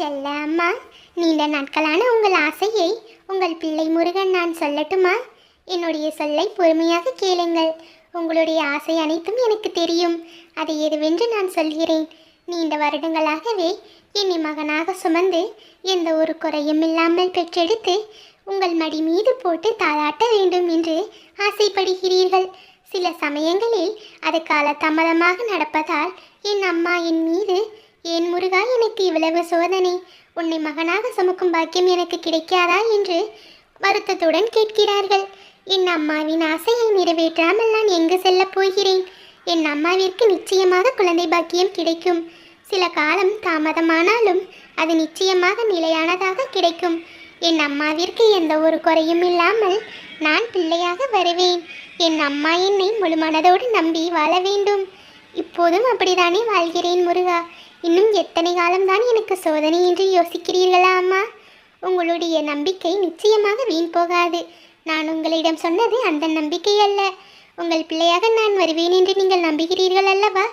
செல்ல அம்மா நீண்ட நாட்களான உங்கள் ஆசையை உங்கள் பிள்ளை முருகன் நான் சொல்லட்டுமா? என்னுடைய சொல்லை பொறுமையாக கேளுங்கள். உங்களுடைய ஆசை அனைத்தும் எனக்கு தெரியும். அதை எதுவென்று நான் சொல்கிறேன். நீண்ட வருடங்களாகவே என்னை மகனாக சுமந்து எந்த ஒரு குறையும் இல்லாமல் பெற்றெடுத்து உங்கள் மடி மீது போட்டு தாளாட்ட வேண்டும் என்று ஆசைப்படுகிறீர்கள். சில சமயங்களில் அது காலதாமதமாக நடப்பதால் என் அம்மா என் மீது ஏன் முருகா எனக்கு இவ்வளவு சோதனை. உன்னை மகனாக சுமக்கும் பாக்கியம் எனக்கு கிடைக்காதா என்று வருத்தத்துடன் கேட்கிறார்கள். என் அம்மாவின் ஆசையை நிறைவேற்றாமல் நான் எங்கு செல்லப் போகிறேன்? என் அம்மாவிற்கு நிச்சயமாக குழந்தை பாக்கியம் கிடைக்கும். சில காலம் தாமதமானாலும் அது நிச்சயமாக நிலையானதாக கிடைக்கும். என் அம்மாவிற்கு எந்த ஒரு குறையும் இல்லாமல் நான் பிள்ளையாக வருவேன். என் அம்மா என்னை முழு மனதோடு நம்பி வாழ வேண்டும். இப்போதும் அப்படித்தானே வாழ்கிறேன் முருகா. இன்னும் எத்தனை காலம்தான் எனக்கு சோதனை என்று யோசிக்கிறீர்களா அம்மா? உங்களுடைய நம்பிக்கை நிச்சயமாக வீண் போகாது. நான் உங்களிடம் சொன்னது அந்த நம்பிக்கை அல்ல. உங்கள் பிள்ளையாக நான் வருவேன் என்று நீங்கள் நம்புகிறீர்கள் அல்லவா?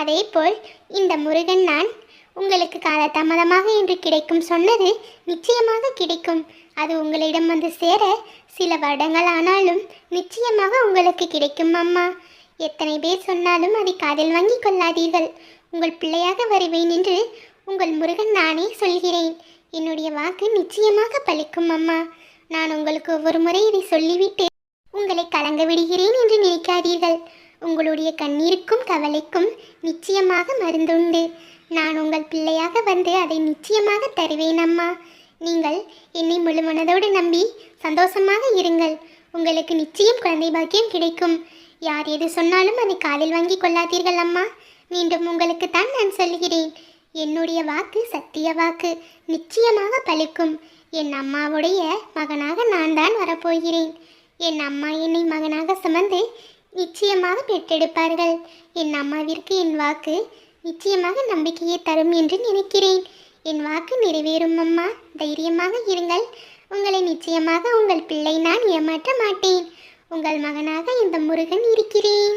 அதேபோல் இந்த முருகன் நான் உங்களுக்கு காலதாமதமாக என்று கிடைக்கும் சொன்னது நிச்சயமாக கிடைக்கும். அது உங்களிடம் வந்து சேர சில வருடங்கள் ஆனாலும் நிச்சயமாக உங்களுக்கு கிடைக்கும் அம்மா. எத்தனை பேர் சொன்னாலும் அதை காதில் வாங்கி கொள்ளாதீர்கள். உங்கள் பிள்ளையாக வருவேன் என்று உங்கள் முருகன் நானே சொல்கிறேன். என்னுடைய வாக்கு நிச்சயமாக பலிக்கும் அம்மா. நான் உங்களுக்கு ஒவ்வொரு முறை இதை சொல்லிவிட்டு உங்களை கலங்க விடுகிறேன் என்று நினைக்காதீர்கள். உங்களுடைய கண்ணீருக்கும் கவலைக்கும் நிச்சயமாக மருந்துண்டு. நான் உங்கள் பிள்ளையாக வந்து அதை நிச்சயமாக தருவேன் அம்மா. நீங்கள் என்னை முழு மனதோடு நம்பி சந்தோஷமாக இருங்கள். உங்களுக்கு நிச்சயம் குழந்தை பாக்கியம் கிடைக்கும். யார் எது சொன்னாலும் அதை காலில் வாங்கி கொள்ளாதீர்கள் அம்மா. மீண்டும் உங்களுக்கு தான் நான் சொல்கிறேன் என்னுடைய வாக்கு சத்திய வாக்கு. நிச்சயமாக பலிக்கும். என் அம்மாவுடைய மகனாக நான் தான் வரப்போகிறேன். என் அம்மா என்னை மகனாக சுமந்து நிச்சயமாக பெற்றெடுப்பார்கள். என் அம்மாவிற்கு என் வாக்கு நிச்சயமாக நம்பிக்கையை தரும் என்று நினைக்கிறேன். என் வாக்கு நிறைவேறும் அம்மா. தைரியமாக இருங்கள். உங்களை நிச்சயமாக உங்கள் பிள்ளை நான் ஏமாற்ற மாட்டேன். உங்கள் மகனாக இந்த முருகன் இருக்கிறேன்.